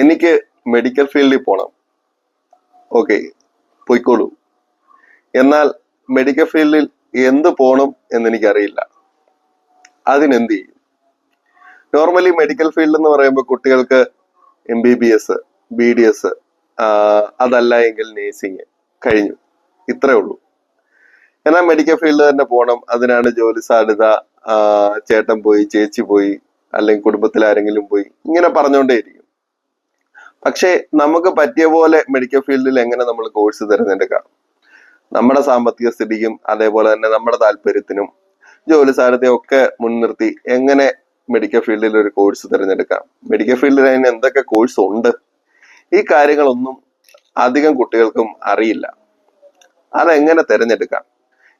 എനിക്ക് മെഡിക്കൽ ഫീൽഡിൽ പോണം. ഓക്കെ പോയിക്കോളൂ. എന്നാൽ മെഡിക്കൽ ഫീൽഡിൽ എന്ത് പോണം എന്ന് എനിക്കറിയില്ല അതിനെന്ത് ചെയ്യും? നോർമലി മെഡിക്കൽ ഫീൽഡ് എന്ന് പറയുമ്പോൾ കുട്ടികൾക്ക് M B B S B D S അതല്ല എങ്കിൽ നേഴ്സിങ് കഴിഞ്ഞു. ഇത്രേ ഉള്ളൂ. എന്നാൽ മെഡിക്കൽ ഫീൽഡ് തന്നെ പോകണം അതിനാണ് ജോലി സാധ്യത ചേട്ടൻ പോയി ചേച്ചി പോയി അല്ലെങ്കിൽ കുടുംബത്തിൽ ആരെങ്കിലും പോയി ഇങ്ങനെ പറഞ്ഞുകൊണ്ടേയിരിക്കും. പക്ഷേ നമുക്ക് പറ്റിയ പോലെ മെഡിക്കൽ ഫീൽഡിൽ എങ്ങനെ നമ്മൾ കോഴ്സ് തിരഞ്ഞെടുക്കാം നമ്മുടെ സാമ്പത്തിക സ്ഥിതിക്കും അതേപോലെ തന്നെ നമ്മുടെ താല്പര്യത്തിനും ജോലി സാധ്യതയും ഒക്കെ മുൻനിർത്തി എങ്ങനെ മെഡിക്കൽ ഫീൽഡിൽ ഒരു കോഴ്സ് തിരഞ്ഞെടുക്കാം. മെഡിക്കൽ ഫീൽഡിൽ അതിന് എന്തൊക്കെ കോഴ്സ് ഉണ്ട്? ഈ കാര്യങ്ങളൊന്നും അധികം കുട്ടികൾക്കും അറിയില്ല. അതെങ്ങനെ തിരഞ്ഞെടുക്കാം?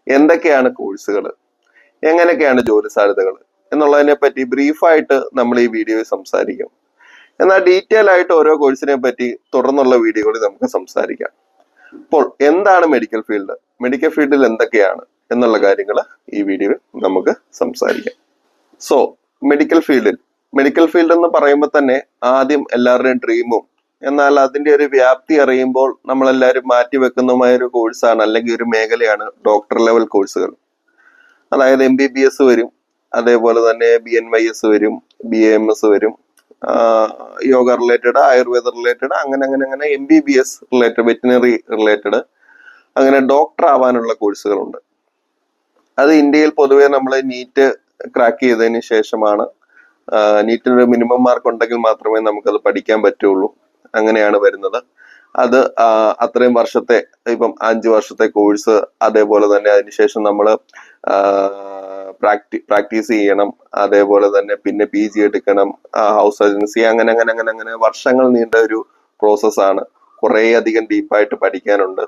എന്തൊക്കെയാണ് കോഴ്സുകൾ എങ്ങനെയൊക്കെയാണ് ജോലി സാധ്യതകൾ എന്നുള്ളതിനെ പറ്റി ബ്രീഫായിട്ട് നമ്മൾ ഈ വീഡിയോയിൽ സംസാരിക്കും. എന്നാൽ ഡീറ്റെയിൽ ആയിട്ട് ഓരോ കോഴ്സിനെ പറ്റി തുടർന്നുള്ള വീഡിയോകളിൽ നമുക്ക് സംസാരിക്കാം. അപ്പോൾ എന്താണ് മെഡിക്കൽ ഫീൽഡ് മെഡിക്കൽ ഫീൽഡിൽ എന്തൊക്കെയാണ് എന്നുള്ള കാര്യങ്ങൾ ഈ വീഡിയോയിൽ നമുക്ക് സംസാരിക്കാം. സോ മെഡിക്കൽ ഫീൽഡിൽ മെഡിക്കൽ ഫീൽഡ് എന്ന് പറയുമ്പോൾ തന്നെ ആദ്യം എല്ലാവരുടെയും ഡ്രീമും എന്നാൽ അതിന്റെ ഒരു വ്യാപ്തി അറിയുമ്പോൾ നമ്മളെല്ലാവരും മാറ്റി വെക്കുന്നതുമായ ഒരു കോഴ്സാണ് അല്ലെങ്കിൽ ഒരു മേഖലയാണ് ഡോക്ടർ ലെവൽ കോഴ്സുകൾ അതായത് എം ബി ബി എസ് വരും അതേപോലെ തന്നെ ബി എൻ വൈ എസ് വരും ബി എം എസ് വരും യോഗ റിലേറ്റഡ് ആയുർവേദ റിലേറ്റഡ് അങ്ങനെ അങ്ങനെ അങ്ങനെ M B B S related veterinary related അങ്ങനെ ഡോക്ടർ ആവാനുള്ള കോഴ്സുകളുണ്ട് അത് ഇന്ത്യയിൽ പൊതുവേ നമ്മൾ നീറ്റ് ക്രാക്ക് ചെയ്തതിന് ശേഷമാണ്. നീറ്റിന് ഒരു മിനിമം മാർക്ക് ഉണ്ടെങ്കിൽ മാത്രമേ നമുക്കത് പഠിക്കാൻ പറ്റുള്ളൂ. അങ്ങനെയാണ് വരുന്നത്. അത് അത്രയും വർഷത്തെ ഇപ്പം അഞ്ച് വർഷത്തെ കോഴ്സ് അതേപോലെ തന്നെ അതിനുശേഷം നമ്മൾ പ്രാക്ടി പ്രാക്ടീസ് ചെയ്യണം അതേപോലെ തന്നെ പിന്നെ പി ജി എടുക്കണം ഹൗസ് ഏജൻസി അങ്ങനെ അങ്ങനെ അങ്ങനെ അങ്ങനെ വർഷങ്ങൾ നീണ്ട ഒരു പ്രോസസ്സാണ് കുറേ അധികം ഡീപ്പായിട്ട് പഠിക്കാനുണ്ട്.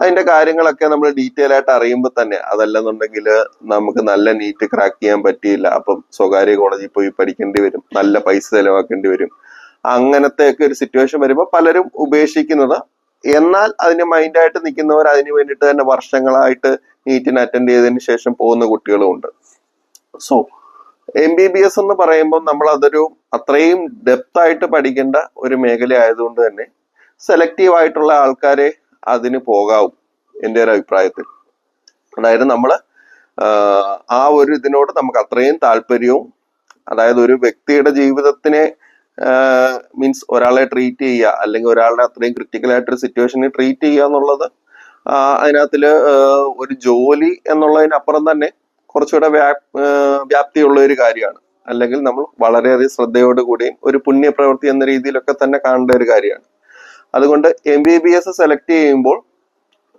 അതിന്റെ കാര്യങ്ങളൊക്കെ നമ്മൾ ഡീറ്റെയിൽ ആയിട്ട് അറിയുമ്പോൾ തന്നെ അതല്ലെന്നുണ്ടെങ്കിൽ നമുക്ക് നല്ല നീറ്റ് ക്രാക്ക് ചെയ്യാൻ പറ്റിയില്ല. അപ്പം സ്വകാര്യ കോളേജിൽ പോയി പഠിക്കേണ്ടി വരും. നല്ല പൈസ ചെലവാക്കേണ്ടി വരും. അങ്ങനത്തെ ഒക്കെ ഒരു സിറ്റുവേഷൻ വരുമ്പോൾ പലരും ഉപേക്ഷിക്കുന്നത് എന്നാൽ അതിന് മൈൻഡായിട്ട് നിൽക്കുന്നവർ അതിന് വേണ്ടിയിട്ട് തന്നെ വർഷങ്ങളായിട്ട് നീറ്റിന് അറ്റൻഡ് ചെയ്തതിന് ശേഷം പോകുന്ന കുട്ടികളും ഉണ്ട്. So M B B S എന്ന് പറയുമ്പോൾ നമ്മൾ അതൊരു അത്രയും ഡെപ്ത് ആയിട്ട് പഠിക്കേണ്ട ഒരു മേഖല ആയതുകൊണ്ട് തന്നെ സെലക്റ്റീവ് ആയിട്ടുള്ള ആൾക്കാരെ അതിന് പോകാവും എന്റെ ഒരു അഭിപ്രായത്തിൽ. അതായത് നമ്മൾ ആ ഒരു ഇതിനോട് നമുക്ക് അത്രയും താല്പര്യവും അതായത് ഒരു വ്യക്തിയുടെ ജീവിതത്തിനെ മീൻസ് ഒരാളെ ട്രീറ്റ് ചെയ്യുക അല്ലെങ്കിൽ ഒരാളുടെ അത്രയും ക്രിട്ടിക്കൽ ആയിട്ടൊരു സിറ്റുവേഷനെ ട്രീറ്റ് ചെയ്യുക എന്നുള്ളത് അതിനകത്തിൽ ഒരു ജോലി എന്നുള്ളതിനപ്പുറം തന്നെ കുറച്ചുകൂടെ വ്യാപ്തിയുള്ള ഒരു കാര്യമാണ്. അല്ലെങ്കിൽ നമ്മൾ വളരെയധികം ശ്രദ്ധയോടുകൂടിയും ഒരു പുണ്യപ്രവൃത്തി എന്ന രീതിയിലൊക്കെ തന്നെ കാണേണ്ട ഒരു കാര്യമാണ്. അതുകൊണ്ട് M B B S select ചെയ്യുമ്പോൾ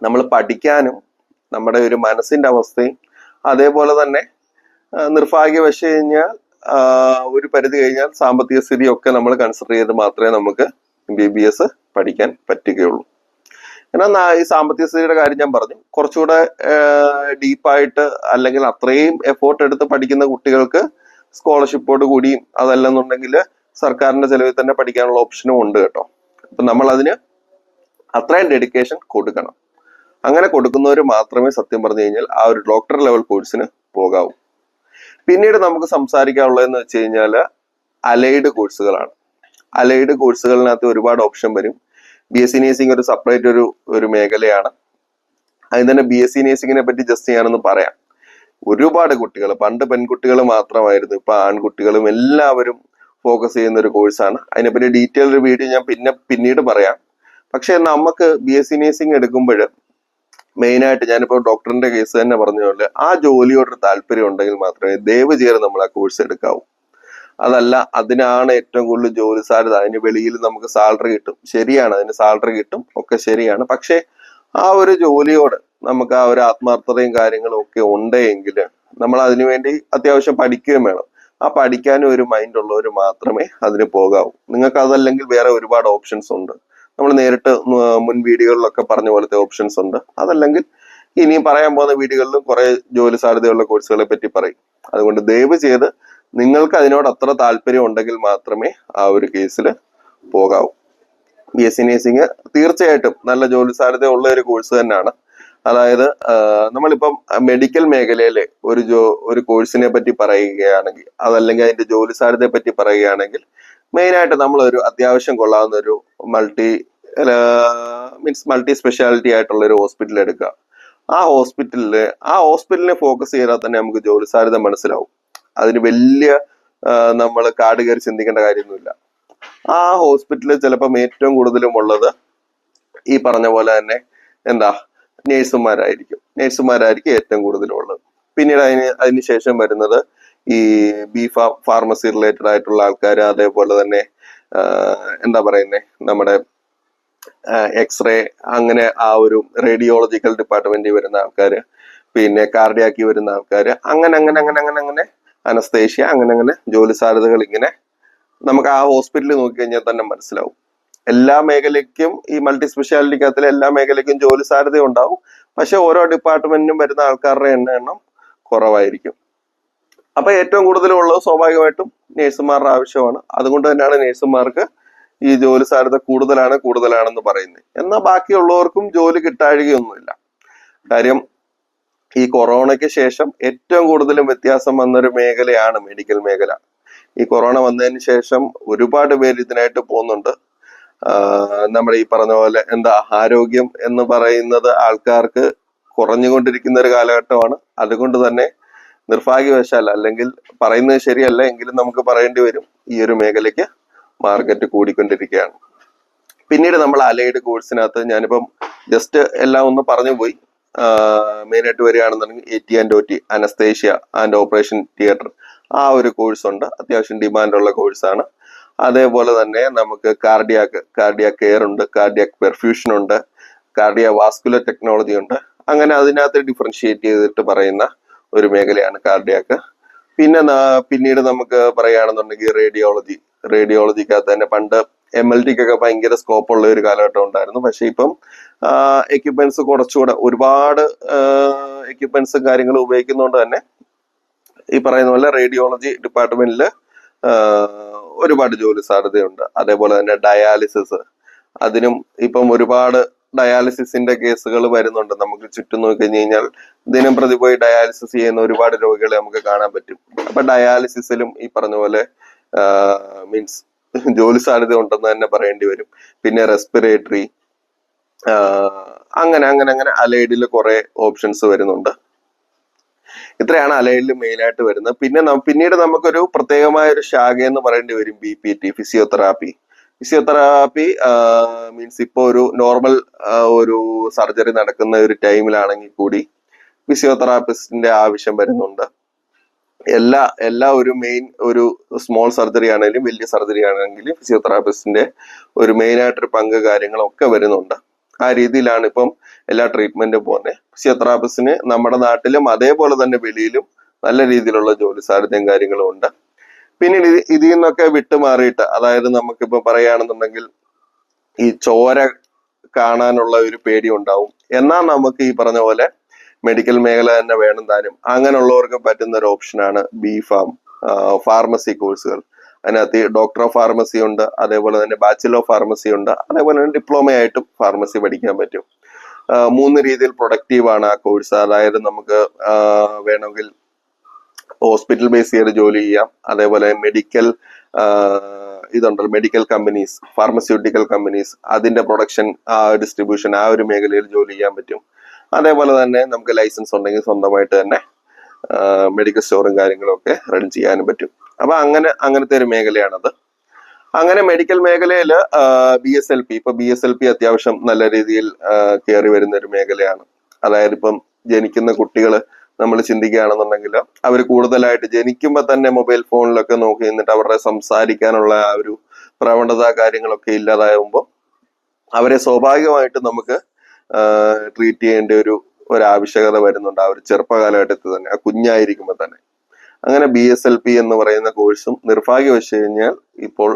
നമ്മൾ പഠിക്കാനും നമ്മുടെ ഒരു മനസ്സിന്റെ അവസ്ഥയും അതേപോലെ തന്നെ നിർഭാഗ്യവശ കഴിഞ്ഞാൽ ഒരു പരിധി കഴിഞ്ഞാൽ സാമ്പത്തിക സ്ഥിതിയൊക്കെ നമ്മൾ കൺസിഡർ ചെയ്ത് മാത്രമേ നമുക്ക് എം ബി ബി എസ് പഠിക്കാൻ പറ്റുകയുള്ളൂ. എന്നാൽ ഈ സാമ്പത്തിക സ്ഥിതിയുടെ കാര്യം ഞാൻ പറഞ്ഞു. കുറച്ചുകൂടെ ഡീപ്പായിട്ട് അല്ലെങ്കിൽ അത്രയും എഫോർട്ട് എടുത്ത് പഠിക്കുന്ന കുട്ടികൾക്ക് സ്കോളർഷിപ്പോട് കൂടിയും അതല്ലെന്നുണ്ടെങ്കിൽ സർക്കാരിന്റെ ചെലവിൽ തന്നെ പഠിക്കാനുള്ള ഓപ്ഷനും ഉണ്ട് കേട്ടോ. അപ്പൊ നമ്മൾ അതിന് അത്രയും ഡെഡിക്കേഷൻ കൊടുക്കണം. അങ്ങനെ കൊടുക്കുന്നവർ മാത്രമേ സത്യം പറഞ്ഞു കഴിഞ്ഞാൽ ആ ഒരു ഡോക്ടർ ലെവൽ കോഴ്സിന് പോകാവൂ. പിന്നീട് നമുക്ക് സംസാരിക്കാനുള്ളതെന്ന് വെച്ച് കഴിഞ്ഞാൽ അലൈഡ് കോഴ്സുകളാണ് അലൈഡ് കോഴ്സുകളിനകത്ത് ഒരുപാട് ഓപ്ഷൻ വരും. ബി എസ് സി നേഴ്സിംഗ് ഒരു സെപ്പറേറ്റ് ഒരു ഒരു മേഖലയാണ്. അതിന് തന്നെ ബി എസ് സി നേഴ്സിംഗിനെ പറ്റി ജസ്റ്റ് ഞാനൊന്ന് പറയാം. ഒരുപാട് കുട്ടികൾ പണ്ട് പെൺകുട്ടികൾ മാത്രമായിരുന്നു ഇപ്പൊ ആൺകുട്ടികളും എല്ലാവരും ഫോക്കസ് ചെയ്യുന്ന ഒരു കോഴ്സാണ് അതിനെപ്പറ്റി ഡീറ്റെയിൽ ഒരു വീഡിയോ ഞാൻ പിന്നെ പിന്നീട് പറയാം. പക്ഷെ നമുക്ക് ബി എസ് സി നേഴ്സിംഗ് എടുക്കുമ്പോൾ മെയിനായിട്ട് ഞാനിപ്പോൾ ഡോക്ടറിന്റെ കേസ് തന്നെ പറഞ്ഞ പോലെ ആ ജോലിയോട് താല്പര്യം ഉണ്ടെങ്കിൽ മാത്രമേ ദയവ് ചെയ്ത് നമ്മൾ ആ കോഴ്സ് എടുക്കാവൂ. അതല്ല അതിനാണ് ഏറ്റവും കൂടുതൽ ജോലി സാധ്യത. അതിന് വെളിയിൽ നമുക്ക് സാലറി കിട്ടും. ശരിയാണ് അതിന് സാലറി കിട്ടും. ഒക്കെ ശരിയാണ്. പക്ഷേ ആ ഒരു ജോലിയോട് നമുക്ക് ആ ഒരു ആത്മാർത്ഥതയും കാര്യങ്ങളും ഒക്കെ ഉണ്ടെങ്കിൽ നമ്മൾ അതിനുവേണ്ടി അത്യാവശ്യം പഠിക്കുകയും വേണം. ആ പഠിക്കാനും ഒരു മൈൻഡ് ഉള്ളവർ മാത്രമേ അതിന് പോകാവൂ. നിങ്ങൾക്ക് അതല്ലെങ്കിൽ വേറെ ഒരുപാട് ഓപ്ഷൻസ് ഉണ്ട്. നമ്മൾ നേരിട്ട് മുൻ വീഡിയോകളിലൊക്കെ പറഞ്ഞ പോലത്തെ ഓപ്ഷൻസ് ഉണ്ട്. അതല്ലെങ്കിൽ ഇനിയും പറയാൻ പോകുന്ന വീഡിയോകളിലും കുറെ ജോലി സാധ്യതയുള്ള കോഴ്സുകളെ പറ്റി പറയും. അതുകൊണ്ട് ദയവ് ചെയ്ത് നിങ്ങൾക്ക് അതിനോട് അത്ര താല്പര്യം ഉണ്ടെങ്കിൽ മാത്രമേ ആ ഒരു കേസിൽ പോകാവൂ. ബി എസ് സി നേഴ്സിംഗ് തീർച്ചയായിട്ടും നല്ല ജോലി സാധ്യത ഉള്ള ഒരു കോഴ്സ് തന്നെയാണ്. അതായത് നമ്മളിപ്പം മെഡിക്കൽ മേഖലയിലെ ഒരു ജോ ഒരു കോഴ്സിനെ പറ്റി പറയുകയാണെങ്കിൽ അതല്ലെങ്കിൽ അതിന്റെ ജോലി സാധ്യതയെ പറ്റി പറയുകയാണെങ്കിൽ മെയിനായിട്ട് നമ്മളൊരു അത്യാവശ്യം കൊള്ളാവുന്ന ഒരു മൾട്ടി മീൻസ് മൾട്ടി സ്പെഷ്യാലിറ്റി ആയിട്ടുള്ള ഒരു ഹോസ്പിറ്റൽ എടുക്കുക. ആ ഹോസ്പിറ്റലിൽ ആ ഹോസ്പിറ്റലിനെ ഫോക്കസ് ചെയ്താൽ തന്നെ നമുക്ക് ജോലി സാധ്യത മനസ്സിലാവും. അതിന് വലിയ നമ്മൾ കാട് കയറി ചിന്തിക്കേണ്ട കാര്യമൊന്നുമില്ല. ആ ഹോസ്പിറ്റലിൽ ചിലപ്പം ഏറ്റവും കൂടുതലും ഉള്ളത് ഈ പറഞ്ഞ പോലെ തന്നെ എന്താ നേഴ്സുമാരായിരിക്കും. നേഴ്സുമാരായിരിക്കും ഏറ്റവും കൂടുതലും ഉള്ളത്. പിന്നീട് അതിന് ശേഷം വരുന്നത് ഈ ബി ഫാ ഫാർമസി റിലേറ്റഡ് ആയിട്ടുള്ള ആൾക്കാർ അതേപോലെ തന്നെ എന്താ പറയുന്നേ നമ്മുടെ എക്സ്റേ അങ്ങനെ ആ ഒരു റേഡിയോളജിക്കൽ ഡിപ്പാർട്ട്മെന്റിൽ വരുന്ന ആൾക്കാർ പിന്നെ കാർഡിയാക്കി വരുന്ന ആൾക്കാർ അങ്ങനെ അങ്ങനെ അങ്ങനെ അങ്ങനെ അങ്ങനെ അനസ്തേഷ്യ അങ്ങനെ അങ്ങനെ ജോലി സാധ്യതകൾ ഇങ്ങനെ നമുക്ക് ആ ഹോസ്പിറ്റലിൽ നോക്കിക്കഴിഞ്ഞാൽ തന്നെ മനസ്സിലാവും. എല്ലാ മേഖലയ്ക്കും ഈ മൾട്ടി സ്പെഷ്യാലിറ്റിക്കകത്തിലെ എല്ലാ മേഖലയ്ക്കും ജോലി സാധ്യത ഉണ്ടാവും. പക്ഷെ ഓരോ ഡിപ്പാർട്ട്മെന്റിനും വരുന്ന ആൾക്കാരുടെ എണ്ണ എണ്ണം കുറവായിരിക്കും. അപ്പൊ ഏറ്റവും കൂടുതലുള്ളത് സ്വാഭാവികമായിട്ടും നേഴ്സുമാരുടെ ആവശ്യമാണ്. അതുകൊണ്ട് തന്നെയാണ് നേഴ്സുമാർക്ക് ഈ ജോലി സാധ്യത കൂടുതലാണ് കൂടുതലാണെന്ന് പറയുന്നത്. എന്നാൽ ബാക്കിയുള്ളവർക്കും ജോലി കിട്ടാഴികയൊന്നുമില്ല. കാര്യം ഈ കൊറോണയ്ക്ക് ശേഷം ഏറ്റവും കൂടുതലും വ്യത്യാസം വന്നൊരു മേഖലയാണ് മെഡിക്കൽ മേഖല. ഈ കൊറോണ വന്നതിന് ശേഷം ഒരുപാട് പേര് ഇതിനായിട്ട് പോകുന്നുണ്ട്. നമ്മൾ ഈ പറഞ്ഞ പോലെ എന്താ ആരോഗ്യം എന്ന് പറയുന്നത് ആൾക്കാർക്ക് കുറഞ്ഞുകൊണ്ടിരിക്കുന്ന ഒരു കാലഘട്ടമാണ്. അതുകൊണ്ട് തന്നെ നിർഭാഗ്യവശാൽ അല്ലെങ്കിൽ പറയുന്നത് ശരിയല്ല എങ്കിലും നമുക്ക് പറയേണ്ടി വരും ഈ ഒരു മേഖലയ്ക്ക് മാർക്കറ്റ് കൂടിക്കൊണ്ടിരിക്കുകയാണ്. പിന്നീട് നമ്മൾ അലൈഡ് കോഴ്സിനകത്ത് ഞാനിപ്പം ജസ്റ്റ് എല്ലാം ഒന്ന് പറഞ്ഞു പോയി. മെയിൻ ആയിട്ട് വരികയാണെന്നുണ്ടെങ്കിൽ A T and O T anaesthesia and operation theatre ആ ഒരു കോഴ്സ് ഉണ്ട്. അത്യാവശ്യം ഡിമാൻഡുള്ള കോഴ്സാണ് അതേപോലെ തന്നെ നമുക്ക് കാർഡിയാക്ക് കാർഡിയ കെയർ ഉണ്ട് കാർഡിയാക് പെർഫ്യൂഷൻ ഉണ്ട് കാർഡിയ വാസ്കുലർ ടെക്നോളജി ഉണ്ട്. അങ്ങനെ അതിനകത്ത് ഡിഫറൻഷിയേറ്റ് ചെയ്തിട്ട് പറയുന്ന ഒരു മേഖലയാണ് കാർഡിയാക്ക് പിന്നെ പിന്നീട് നമുക്ക് പറയുകയാണെന്നുണ്ടെങ്കിൽ റേഡിയോളജി റേഡിയോളജിക്കകത്ത് തന്നെ പണ്ട് എം എൽ ടിക്കൊക്കെ ഭയങ്കര സ്കോപ്പ് ഉള്ള ഒരു കാലഘട്ടം ഉണ്ടായിരുന്നു പക്ഷെ ഇപ്പം എക്യുപ്മെന്റ്സ് കുറച്ചുകൂടെ ഒരുപാട് എക്യുപ്മെന്റ്സും കാര്യങ്ങളും ഉപയോഗിക്കുന്നതുകൊണ്ട് തന്നെ ഈ പറയുന്ന പോലെ റേഡിയോളജി ഡിപ്പാർട്ട്മെന്റിൽ ഒരുപാട് ജോലി സാധ്യതയുണ്ട്. അതേപോലെ തന്നെ ഡയാലിസിസ് അതിനും ഇപ്പം ഒരുപാട് ഡയാലിസിസിന്റെ കേസുകൾ വരുന്നുണ്ട്. നമുക്ക് ചുറ്റും നോക്കി കഴിഞ്ഞ് കഴിഞ്ഞാൽ ദിനം പ്രതി പോയി ഡയാലിസിസ് ചെയ്യുന്ന ഒരുപാട് രോഗികളെ നമുക്ക് കാണാൻ പറ്റും. അപ്പൊ ഡയാലിസിസിലും ഈ പറഞ്ഞ പോലെ മീൻസ് ജോലി സാധ്യത ഉണ്ടെന്ന് തന്നെ പറയേണ്ടി വരും. പിന്നെ റെസ്പിറേറ്ററി അങ്ങനെ അങ്ങനെ അങ്ങനെ അലൈഡിൽ കുറെ ഓപ്ഷൻസ് വരുന്നുണ്ട്. ഇത്രയാണ് അലൈഡിൽ മെയിൻ ആയിട്ട് വരുന്നത്. പിന്നെ പിന്നീട് നമുക്കൊരു പ്രത്യേകമായ ഒരു ശാഖ എന്ന് പറയേണ്ടി വരും B P T physiotherapy physiotherapy means ഇപ്പോൾ ഒരു നോർമൽ ഒരു സർജറി നടക്കുന്ന ഒരു ടൈമിലാണെങ്കിൽ കൂടി ഫിസിയോതെറാപ്പിസ്റ്റിന്റെ ആവശ്യം വരുന്നുണ്ട്. എല്ലാ എല്ലാ ഒരു മെയിൻ ഒരു സ്മോൾ സർജറി ആണെങ്കിലും വലിയ സർജറി ആണെങ്കിലും ഫിസിയോതെറാപ്പിസ്റ്റിന്റെ ഒരു മെയിൻ ആയിട്ടൊരു പങ്ക് കാര്യങ്ങളൊക്കെ വരുന്നുണ്ട്. ആ രീതിയിലാണ് ഇപ്പം എല്ലാ ട്രീറ്റ്മെന്റും പോകുന്നത് ഫിസിയോതെറാപ്പിസ്റ്റിന് നമ്മുടെ നാട്ടിലും അതേപോലെ തന്നെ വെളിയിലും നല്ല രീതിയിലുള്ള ജോലി സാധ്യതയും കാര്യങ്ങളും ഉണ്ട്. പിന്നീട് ഇത് ഇതിൽ നിന്നൊക്കെ വിട്ടുമാറിയിട്ട് അതായത് നമുക്കിപ്പോ പറയുകയാണെന്നുണ്ടെങ്കിൽ ഈ ചോര കാണാനുള്ള ഒരു പേടി ഉണ്ടാവും. എന്നാൽ നമുക്ക് ഈ പറഞ്ഞ പോലെ മെഡിക്കൽ മേഖല തന്നെ വേണം താനും. അങ്ങനെയുള്ളവർക്ക് പറ്റുന്ന ഒരു ഓപ്ഷനാണ് ബി ഫാം ഫാർമസി കോഴ്സുകൾ അതിനകത്ത് ഡോക്ടർ ഓഫ് ഫാർമസി ഉണ്ട് അതേപോലെ തന്നെ ബാച്ചിലർ ഓഫ് ഫാർമസി ഉണ്ട് അതേപോലെ തന്നെ ഡിപ്ലോമ ആയിട്ടും ഫാർമസി പഠിക്കാൻ പറ്റും. മൂന്ന് രീതിയിൽ പ്രൊഡക്റ്റീവ് ആണ് ആ കോഴ്സ് അതായത് നമുക്ക് വേണമെങ്കിൽ ഹോസ്പിറ്റൽ ബേസ് ചെയ്ത് ജോലി ചെയ്യാം. അതേപോലെ മെഡിക്കൽ ഇതുണ്ടല്ലോ മെഡിക്കൽ കമ്പനീസ് ഫാർമസ്യൂട്ടിക്കൽ കമ്പനീസ് അതിന്റെ പ്രൊഡക്ഷൻ ആ ഡിസ്ട്രിബ്യൂഷൻ ആ ഒരു മേഖലയിൽ ജോലി ചെയ്യാൻ പറ്റും. അതേപോലെ തന്നെ നമുക്ക് ലൈസൻസ് ഉണ്ടെങ്കിൽ സ്വന്തമായിട്ട് തന്നെ മെഡിക്കൽ സ്റ്റോറും കാര്യങ്ങളും ഒക്കെ റൺ ചെയ്യാനും പറ്റും. അപ്പൊ അങ്ങനെ അങ്ങനത്തെ ഒരു മേഖലയാണത്. അങ്ങനെ മെഡിക്കൽ മേഖലയിൽ ബി എസ് എൽ പി ഇപ്പൊ ബി എസ് എൽ പി അത്യാവശ്യം നല്ല രീതിയിൽ കയറി വരുന്ന ഒരു മേഖലയാണ്. അതായത് ഇപ്പം ജനിക്കുന്ന കുട്ടികൾ നമ്മൾ ചിന്തിക്കുകയാണെന്നുണ്ടെങ്കിൽ അവർ കൂടുതലായിട്ട് ജനിക്കുമ്പോൾ തന്നെ മൊബൈൽ ഫോണിലൊക്കെ നോക്കി നിന്നിട്ട് അവരുടെ സംസാരിക്കാനുള്ള ആ ഒരു പ്രവണത കാര്യങ്ങളൊക്കെ ഇല്ലാതാകുമ്പോൾ അവരെ സ്വാഭാവികമായിട്ട് നമുക്ക് ട്രീറ്റ് ചെയ്യേണ്ട ഒരു ഒരു ആവശ്യകത വരുന്നുണ്ട്. ആ ഒരു ചെറുപ്പകാലഘട്ടത്തിൽ തന്നെ. ആ കുഞ്ഞായിരിക്കുമ്പോൾ തന്നെ. അങ്ങനെ ബി എസ് എൽ പി എന്ന് പറയുന്ന കോഴ്സും നിർഭാഗ്യവശ കഴിഞ്ഞാൽ ഇപ്പോൾ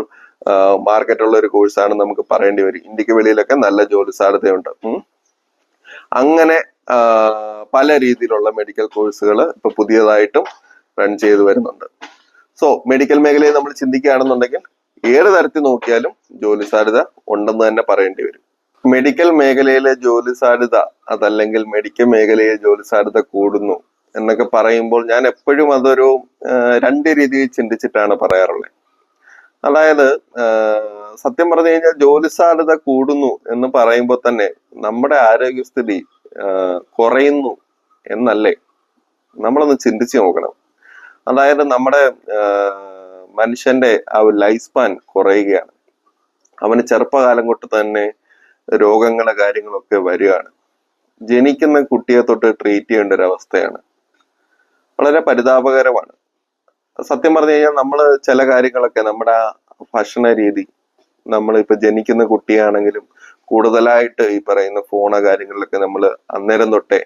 മാർക്കറ്റുള്ള ഒരു കോഴ്സാണ് നമുക്ക് പറയേണ്ടി വരും. ഇന്ത്യയ്ക്ക് വെളിയിലൊക്കെ നല്ല ജോലി സാധ്യതയുണ്ട്. അങ്ങനെ പല രീതിയിലുള്ള മെഡിക്കൽ കോഴ്സുകൾ ഇപ്പൊ പുതിയതായിട്ടും റൺ ചെയ്തു വരുന്നുണ്ട്. സോ മെഡിക്കൽ മേഖലയെ നമ്മൾ ചിന്തിക്കുകയാണെന്നുണ്ടെങ്കിൽ ഏത് തരത്തിൽ നോക്കിയാലും ജോലി സാധ്യത ഉണ്ടെന്ന് തന്നെ പറയേണ്ടി വരും. മെഡിക്കൽ മേഖലയിലെ ജോലി സാധ്യത അതല്ലെങ്കിൽ മെഡിക്കൽ മേഖലയിലെ ജോലി സാധ്യത കൂടുന്നു എന്നൊക്കെ പറയുമ്പോൾ ഞാൻ എപ്പോഴും അതൊരു രണ്ട് രീതിയിൽ ചിന്തിച്ചിട്ടാണ് പറയാറുള്ളത് അതായത് സത്യം പറഞ്ഞു കഴിഞ്ഞാൽ ജോലി സാധ്യത കൂടുന്നു എന്ന് പറയുമ്പോൾ തന്നെ നമ്മുടെ ആരോഗ്യസ്ഥിതി കുറയുന്നു എന്നല്ലേ നമ്മളൊന്ന് ചിന്തിച്ച് നോക്കണം. അതായത് നമ്മുടെ മനുഷ്യന്റെ ആ ഒരു ലൈഫ് സ്പാൻ കുറയുകയാണ്. അവന് ചെറുപ്പകാലം തൊട്ട് തന്നെ രോഗങ്ങളെ കാര്യങ്ങളൊക്കെ വരികയാണ്. ജനിക്കുന്ന കുട്ടിയെ തൊട്ട് ട്രീറ്റ് ചെയ്യേണ്ട ഒരു അവസ്ഥയാണ്. വളരെ പരിതാപകരമാണ്. സത്യം പറഞ്ഞു കഴിഞ്ഞാൽ നമ്മൾ ചില കാര്യങ്ങളൊക്കെ നമ്മുടെ ഭക്ഷണ രീതി നമ്മൾ ഇപ്പൊ ജനിക്കുന്ന കുട്ടിയാണെങ്കിലും കൂടുതലായിട്ട് ഈ പറയുന്ന ഫോണ കാര്യങ്ങളിലൊക്കെ നമ്മൾ അന്നേരം തൊട്ടേ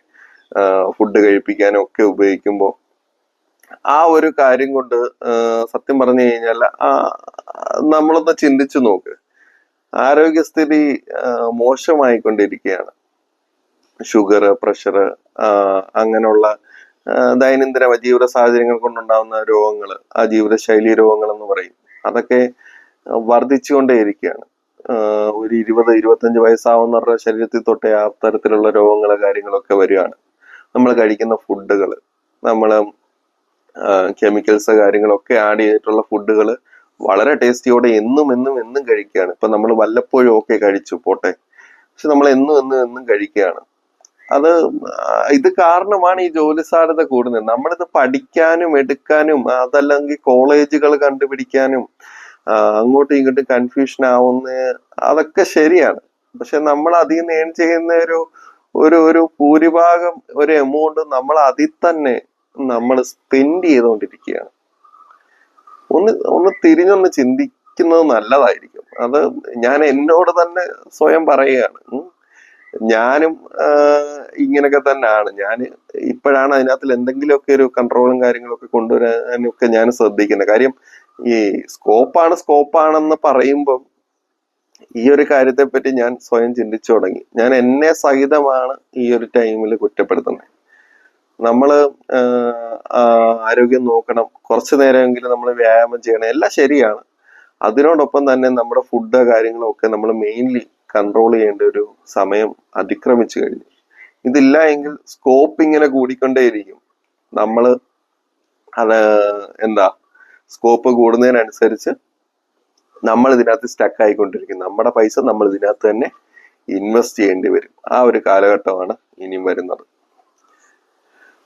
ഫുഡ് കഴിപ്പിക്കാനും ഒക്കെ ഉപയോഗിക്കുമ്പോൾ ആ ഒരു കാര്യം കൊണ്ട് സത്യം പറഞ്ഞു കഴിഞ്ഞാൽ നമ്മളൊന്ന് ചിന്തിച്ചു നോക്ക്. ആരോഗ്യസ്ഥിതി മോശമായിക്കൊണ്ടിരിക്കുകയാണ് ഷുഗർ പ്രഷർ അങ്ങനെയുള്ള ദൈനംദിന ജീവിത സാഹചര്യങ്ങൾ കൊണ്ടുണ്ടാകുന്ന രോഗങ്ങൾ ആ ജീവിതശൈലി രോഗങ്ങൾ എന്ന് പറയും. അതൊക്കെ വർദ്ധിച്ചുകൊണ്ടേയിരിക്കുകയാണ് ഒരു ഇരുപത് ഇരുപത്തഞ്ച് വയസ്സാവുന്നവരുടെ ശരീരത്തിൽ തൊട്ടേ ആ തരത്തിലുള്ള രോഗങ്ങൾ കാര്യങ്ങളൊക്കെ വരികയാണ്. നമ്മൾ കഴിക്കുന്ന ഫുഡുകൾ നമ്മൾ കെമിക്കൽസ് കാര്യങ്ങളൊക്കെ ആഡ് ചെയ്തിട്ടുള്ള ഫുഡുകൾ വളരെ ടേസ്റ്റിയോടെ എന്നും എന്നും എന്നും കഴിക്കുകയാണ്. ഇപ്പൊ നമ്മൾ വല്ലപ്പോഴും ഒക്കെ കഴിച്ചു പോട്ടെ. പക്ഷെ നമ്മൾ എന്നും എന്നും എന്നും കഴിക്കുകയാണ്. അത് ഇത് കാരണമാണ് ഈ ജോലി സാധ്യത കൂടുന്നത്. നമ്മളിത് പഠിക്കാനും എടുക്കാനും അതല്ലെങ്കിൽ കോളേജുകൾ കണ്ടുപിടിക്കാനും അങ്ങോട്ടും ഇങ്ങോട്ടും കൺഫ്യൂഷൻ ആവുന്ന അതൊക്കെ ശരിയാണ്. പക്ഷെ നമ്മൾ അതിൽ നിന്ന് ഏൺ ചെയ്യുന്ന ഒരു ഒരു ഒരു ഭൂരിഭാഗം ഒരു എമൗണ്ട് നമ്മൾ അതിൽ തന്നെ നമ്മൾ സ്പെൻഡ് ചെയ്തുകൊണ്ടിരിക്കുകയാണ്. ഒന്ന് ഒന്ന് തിരിഞ്ഞൊന്ന് ചിന്തിക്കുന്നത് നല്ലതായിരിക്കും. അത് ഞാൻ എന്നോട് തന്നെ സ്വയം പറയുകയാണ്. ഞാനും ഇങ്ങനെയൊക്കെ തന്നെയാണ്. ഞാൻ ഇപ്പോഴാണ് അതിനകത്തിൽ എന്തെങ്കിലുമൊക്കെ ഒരു കൺട്രോളും കാര്യങ്ങളൊക്കെ കൊണ്ടുവരാനൊക്കെ ഞാൻ ശ്രദ്ധിക്കുന്നത്. കാര്യം ഈ സ്കോപ്പാണ് സ്കോപ്പാണെന്ന് പറയുമ്പം ഈ ഒരു കാര്യത്തെ പറ്റി ഞാൻ സ്വയം ചിന്തിച്ചു തുടങ്ങി. ഞാൻ എന്നെ സഹിതമാണ് ഈ ഒരു ടൈമിൽ കുറ്റപ്പെടുത്തുന്നത്. ആഹ്, ആരോഗ്യം നോക്കണം. കുറച്ചു നേരമെങ്കിലും നമ്മൾ വ്യായാമം ചെയ്യണം. എല്ലാം ശരിയാണ്. അതിനോടൊപ്പം തന്നെ നമ്മുടെ ഫുഡ് കാര്യങ്ങളും ഒക്കെ നമ്മൾ മെയിൻലി കൺട്രോൾ ചെയ്യേണ്ട ഒരു സമയം അതിക്രമിച്ചു കഴിഞ്ഞു. ഇതില്ല എങ്കിൽ സ്കോപ്പ് ഇങ്ങനെ കൂടിക്കൊണ്ടേയിരിക്കും. നമ്മൾ അത് എന്താ സ്കോപ്പ് കൂടുന്നതിനനുസരിച്ച് നമ്മൾ ഇതിനകത്ത് സ്റ്റക്ക് ആയിക്കൊണ്ടിരിക്കും. നമ്മുടെ പൈസ നമ്മൾ ഇതിനകത്ത് തന്നെ ഇൻവെസ്റ്റ് ചെയ്യേണ്ടി വരും. ആ ഒരു കാലഘട്ടമാണ് ഇനിയും വരുന്നത്.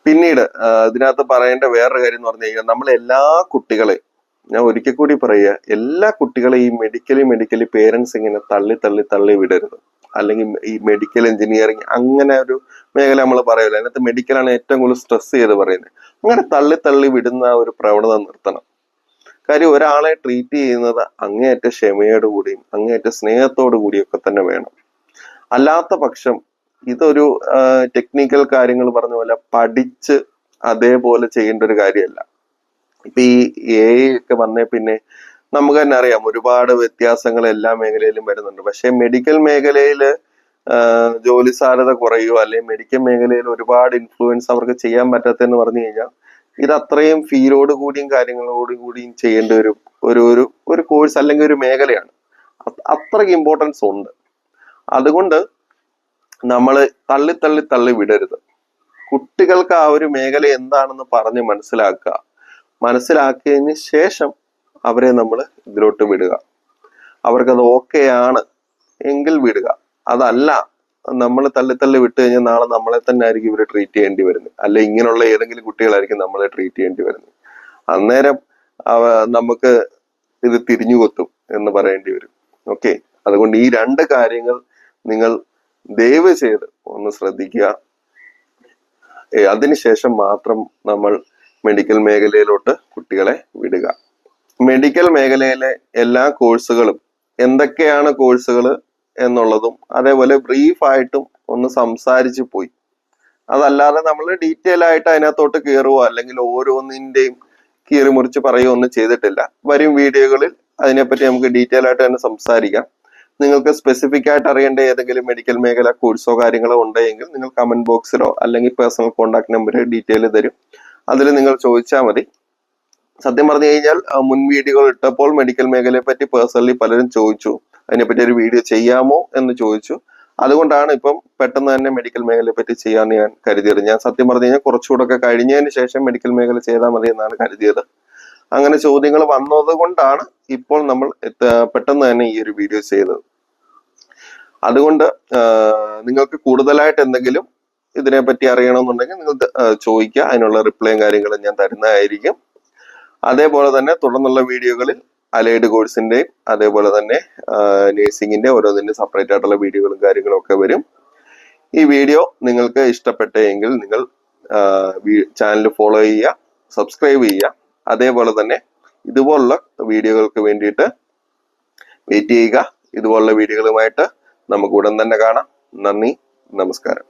പിന്നീട് ഇതിനകത്ത് പറയേണ്ട വേറൊരു കാര്യം എന്ന് പറഞ്ഞു കഴിഞ്ഞാൽ നമ്മൾ എല്ലാ കുട്ടികളെയും ഞാൻ ഒരിക്കൽ കൂടി പറയുക എല്ലാ കുട്ടികളെയും ഈ മെഡിക്കലി മെഡിക്കലി പേരൻസ് ഇങ്ങനെ തള്ളി തള്ളി തള്ളി വിടരുത്. അല്ലെങ്കിൽ ഈ മെഡിക്കൽ എഞ്ചിനീയറിങ് അങ്ങനെ ഒരു മേഖല നമ്മൾ പറയുമല്ലോ അതിനകത്ത് മെഡിക്കലാണ് ഏറ്റവും കൂടുതൽ സ്ട്രെസ് ചെയ്ത് പറയുന്നത്. അങ്ങനെ തള്ളി തള്ളി വിടുന്ന ഒരു പ്രവണത നിർത്തണം. കാര്യം ഒരാളെ ട്രീറ്റ് ചെയ്യുന്നത് അങ്ങേയറ്റ ക്ഷമയോടുകൂടിയും അങ്ങേയറ്റ സ്നേഹത്തോടു കൂടിയൊക്കെ തന്നെ വേണം. അല്ലാത്ത പക്ഷം ഇതൊരു ടെക്നിക്കൽ കാര്യങ്ങൾ പറഞ്ഞ പോലെ പഠിച്ച് അതേപോലെ ചെയ്യേണ്ട ഒരു കാര്യമല്ല. ഇപ്പൊ ഈ എ ഒക്കെ വന്നേ പിന്നെ നമുക്ക് തന്നെ അറിയാം ഒരുപാട് വ്യത്യാസങ്ങൾ എല്ലാ മേഖലയിലും വരുന്നുണ്ട്. പക്ഷെ മെഡിക്കൽ മേഖലയിൽ ജോലി സാധ്യത കുറയുകയോ അല്ലെങ്കിൽ മെഡിക്കൽ മേഖലയിൽ ഒരുപാട് ഇൻഫ്ലുവൻസ് അവർക്ക് ചെയ്യാൻ പറ്റാത്തെന്ന് പറഞ്ഞു കഴിഞ്ഞാൽ ഇത് അത്രയും ഫീലോട് കൂടിയും കാര്യങ്ങളോട് കൂടിയും ചെയ്യേണ്ട ഒരു ഒരു ഒരു ഒരു കോഴ്സ് അല്ലെങ്കിൽ ഒരു മേഖലയാണ്. അത് അത്രയ്ക്ക് ഇമ്പോർട്ടൻസ് ഉണ്ട്. അതുകൊണ്ട് നമ്മൾ തള്ളി തള്ളി തള്ളി വിടരുത്. കുട്ടികൾക്ക് ആ ഒരു മേഖല എന്താണെന്ന് പറഞ്ഞ് മനസ്സിലാക്കുക. മനസ്സിലാക്കിയതിന് ശേഷം അവരെ നമ്മൾ ഇതിലോട്ട് വിടുക. അവർക്കത് ഓക്കെ ആണ് എങ്കിൽ വിടുക. അതല്ല നമ്മൾ തള്ളി തള്ളി വിട്ട് കഴിഞ്ഞാൽ നാളെ നമ്മളെ തന്നെ ആയിരിക്കും ഇവരെ ട്രീറ്റ് ചെയ്യേണ്ടി വരുന്നത്. അല്ലെ ഇങ്ങനെയുള്ള ഏതെങ്കിലും കുട്ടികളായിരിക്കും നമ്മളെ ട്രീറ്റ് ചെയ്യേണ്ടി വരുന്നത്. അന്നേരം നമുക്ക് ഇത് തിരിഞ്ഞു കൊത്തും എന്ന് പറയേണ്ടി വരും. ഓക്കെ അതുകൊണ്ട് ഈ രണ്ട് കാര്യങ്ങൾ നിങ്ങൾ ദയവ് ചെയ്ത് ഒന്ന് ശ്രദ്ധിക്കുക. അതിനുശേഷം മാത്രം നമ്മൾ മെഡിക്കൽ മേഖലയിലോട്ട് കുട്ടികളെ വിടുക. മെഡിക്കൽ മേഖലയിലെ എല്ലാ കോഴ്സുകളും എന്തൊക്കെയാണ് കോഴ്സുകൾ എന്നുള്ളതും അതേപോലെ ബ്രീഫ് ആയിട്ടും ഒന്ന് സംസാരിച്ചു പോയി. അതല്ലാതെ നമ്മൾ ഡീറ്റെയിൽ ആയിട്ട് അതിനകത്തോട്ട് കയറുകയോ അല്ലെങ്കിൽ ഓരോന്നിന്റെയും കീറി മുറിച്ച് പറയുകയോ ഒന്നും ചെയ്തിട്ടില്ല. വരും വീഡിയോകളിൽ അതിനെപ്പറ്റി നമുക്ക് ഡീറ്റെയിൽ ആയിട്ട് തന്നെ സംസാരിക്കാം. നിങ്ങൾക്ക് സ്പെസിഫിക് ആയിട്ട് അറിയേണ്ട ഏതെങ്കിലും മെഡിക്കൽ മേഖല കോഴ്സോ കാര്യങ്ങളോ ഉണ്ടെങ്കിൽ നിങ്ങൾ കമന്റ് ബോക്സിലോ അല്ലെങ്കിൽ പേഴ്സണൽ കോൺടാക്ട് നമ്പർ ഡീറ്റെയിൽ തരും. അതിൽ നിങ്ങൾ ചോദിച്ചാൽ മതി. സത്യം പറഞ്ഞു കഴിഞ്ഞാൽ മുൻ വീഡിയോകൾ ഇട്ടപ്പോൾ മെഡിക്കൽ മേഖലയെ പറ്റി പേഴ്സണലി പലരും ചോദിച്ചു. അതിനെപ്പറ്റി ഒരു വീഡിയോ ചെയ്യാമോ എന്ന് ചോദിച്ചു. അതുകൊണ്ടാണ് ഇപ്പം പെട്ടെന്ന് തന്നെ മെഡിക്കൽ മേഖലയെ പറ്റി ചെയ്യാമെന്ന് ഞാൻ കരുതിയത്. ഞാൻ സത്യം പറഞ്ഞു കഴിഞ്ഞാൽ കുറച്ചുകൂടെ ഒക്കെ കഴിഞ്ഞതിന് ശേഷം മെഡിക്കൽ മേഖല ചെയ്താൽ മതി എന്നാണ് കരുതിയത്. അങ്ങനെ ചോദ്യങ്ങൾ വന്നത് കൊണ്ടാണ് ഇപ്പോൾ നമ്മൾ പെട്ടെന്ന് തന്നെ ഈ ഒരു വീഡിയോ ചെയ്തത്. അതുകൊണ്ട് നിങ്ങൾക്ക് കൂടുതലായിട്ട് എന്തെങ്കിലും ഇതിനെപ്പറ്റി അറിയണമെന്നുണ്ടെങ്കിൽ നിങ്ങൾ ചോദിക്കുക. അതിനുള്ള റിപ്ലൈയും കാര്യങ്ങളും ഞാൻ തരുന്നതായിരിക്കും. അതേപോലെ തന്നെ തുടർന്നുള്ള വീഡിയോകളിൽ അലൈഡ് കോഴ്സിന്റെയും അതേപോലെ തന്നെ നേഴ്സിംഗിന്റെ ഓരോന്നിന്റെ സെപ്പറേറ്റ് ആയിട്ടുള്ള വീഡിയോകളും കാര്യങ്ങളും ഒക്കെ വരും. ഈ വീഡിയോ നിങ്ങൾക്ക് ഇഷ്ടപ്പെട്ടെങ്കിൽ നിങ്ങൾ ചാനൽ ഫോളോ ചെയ്യുക സബ്സ്ക്രൈബ് ചെയ്യുക. അതേപോലെ തന്നെ ഇതുപോലുള്ള വീഡിയോകൾക്ക് വേണ്ടിയിട്ട് വെയിറ്റ് ചെയ്യുക. ഇതുപോലുള്ള വീഡിയോകളുമായിട്ട് നമുക്ക് ഉടൻ തന്നെ കാണാം. നന്ദി നമസ്കാരം.